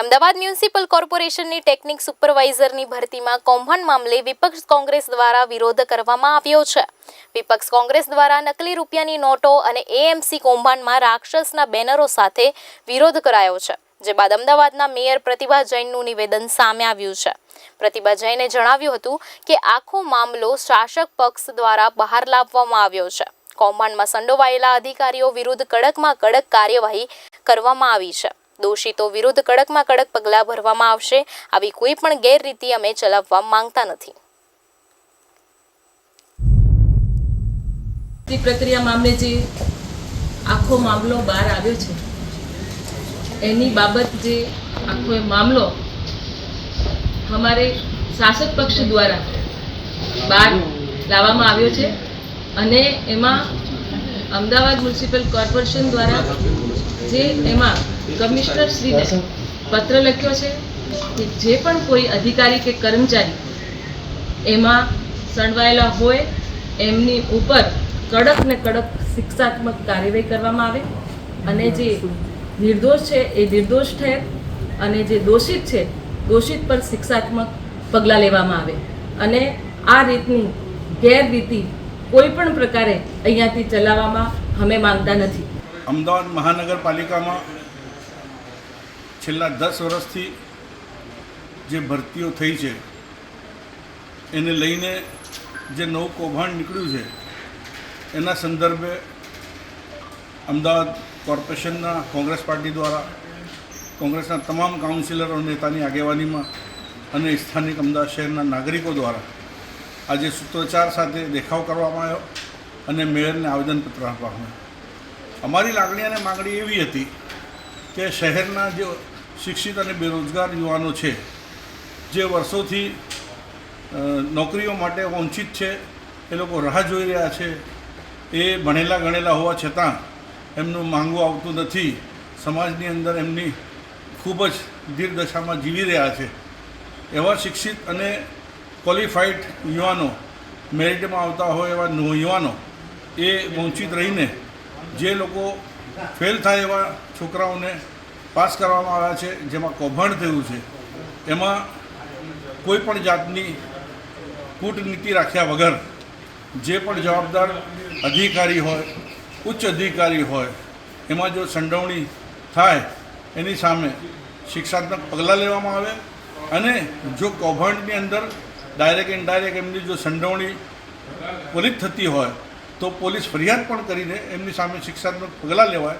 Ahmedabad municipal કોર્પોરેશનની technique સુપરવાઇઝરની ભરતીમાં કૌભાંડ મામલે વિપક્ષ કોંગ્રેસ દ્વારા વિરોધ કરવામાં આવ્યો છે. વિપક્ષ કોંગ્રેસ દ્વારા નકલી રૂપિયાની નોટો અને એએમસી કૌભાંડમાં રાક્ષસના બેનરો સાથે વિરોધ કરાયો છે, જે બાદ અમદાવાદના મેયર પ્રતિભા જૈનનું નિવેદન સામે આવ્યું છે. પ્રતિભા જૈને જણાવ્યું હતું કે આખો મામલો શાસક પક્ષ દ્વારા બહાર લાવવામાં આવ્યો છે. કૌભાંડમાં સંડોવાયેલા અધિકારીઓ વિરુદ્ધ કડકમાં કડક કાર્યવાહી કરવામાં આવી છે. દોષિતો વિરુદ્ધ કડકમાં કડક પગલાં ભરવામાં આવશે. આવી કોઈ પણ ગેરરીતિ અમે ચલાવવા માંગતા નથી. પ્રક્રિયા મામલે જે આખો મામલો બહાર આવ્યો છે, એની બાબત જે આખો મામલો અમારે શાસક પક્ષ દ્વારા બહાર લાવવામાં આવ્યો છે અને એમાં અમદાવાદ મ્યુનિસિપલ કોર્પોરેશન દ્વારા જે એમાં કમિશનર શ્રીને પત્ર લખ્યો છે કે જે પણ કોઈ અધિકારી કે કર્મચારી એમાં સંડવાયેલા હોય એમની ઉપર કડક ને કડક શિક્ષાત્મક કાર્યવાહી કરવામાં આવે અને જે નિર્દોષ છે એ નિર્દોષ ઠેર અને જે દોષિત છે દોષિત પર શિક્ષાત્મક પગલાં લેવામાં આવે. અને આ રીતની ગેરરીતિ કોઈ પણ પ્રકારે અહીંયાથી ચલાવવામાં અમે માંગતા નથી. અમદાવાદ મહાનગરપાલિકામાં છેલ્લા દસ વર્ષથી જે ભરતીઓ થઈ છે, એને લઈને જે નવું કૌભાંડ નીકળ્યું છે, એના સંદર્ભે અમદાવાદ કોર્પોરેશનના કોંગ્રેસ પાર્ટી દ્વારા, કોંગ્રેસના તમામ કાઉન્સિલરો નેતાની આગેવાનીમાં અને સ્થાનિક અમદાવાદ શહેરના નાગરિકો દ્વારા આજે સૂત્રોચ્ચાર સાથે દેખાવ કરવામાં આવ્યો અને મેયરને આવેદનપત્ર આપવામાં આવ્યું. અમારી લાગણી અને માગણી એવી હતી કે શહેરના જે શિક્ષિત અને બેરોજગાર યુવાનો છે, જે વર્ષોથી નોકરીઓ માટે વંચિત છે, એ લોકો રાહ જોઈ રહ્યા છે, એ ભણેલા ગણેલા હોવા છતાં એમનું માંગવું આવતું નથી, સમાજની અંદર એમની ખૂબ જ દીર્ઘદશામાં જીવી રહ્યા છે. એવા શિક્ષિત અને ક્વોલિફાઈડ યુવાનો, મેરિટમાં આવતા હોય એવા યુવાનો એ વંચિત રહીને જે લોકો ફેલ થાય એવા છોકરાઓને પાસ કરવામાં આવ્યા છે, જેમાં કૌભાંડ થયું છે, એમાં કોઈ પણ જાતની કૂટનીતિ રાખ્યા વગર જે પણ જવાબદાર અધિકારી હોય, ઉચ્ચ અધિકારી હોય, એમાં જો સંડોવણી થાય, એની સામે શિક્ષાત્મક પગલાં લેવામાં આવે અને જો કૌભાંડની અંદર ડાયરેક્ટ ઇનડાયરેક્ટ એમની જો સંડોવણી પોલીસ થતી હોય તો પોલીસ ફરિયાદ પણ કરીને એમની સામે શિક્ષાત્મક પગલાં લેવાય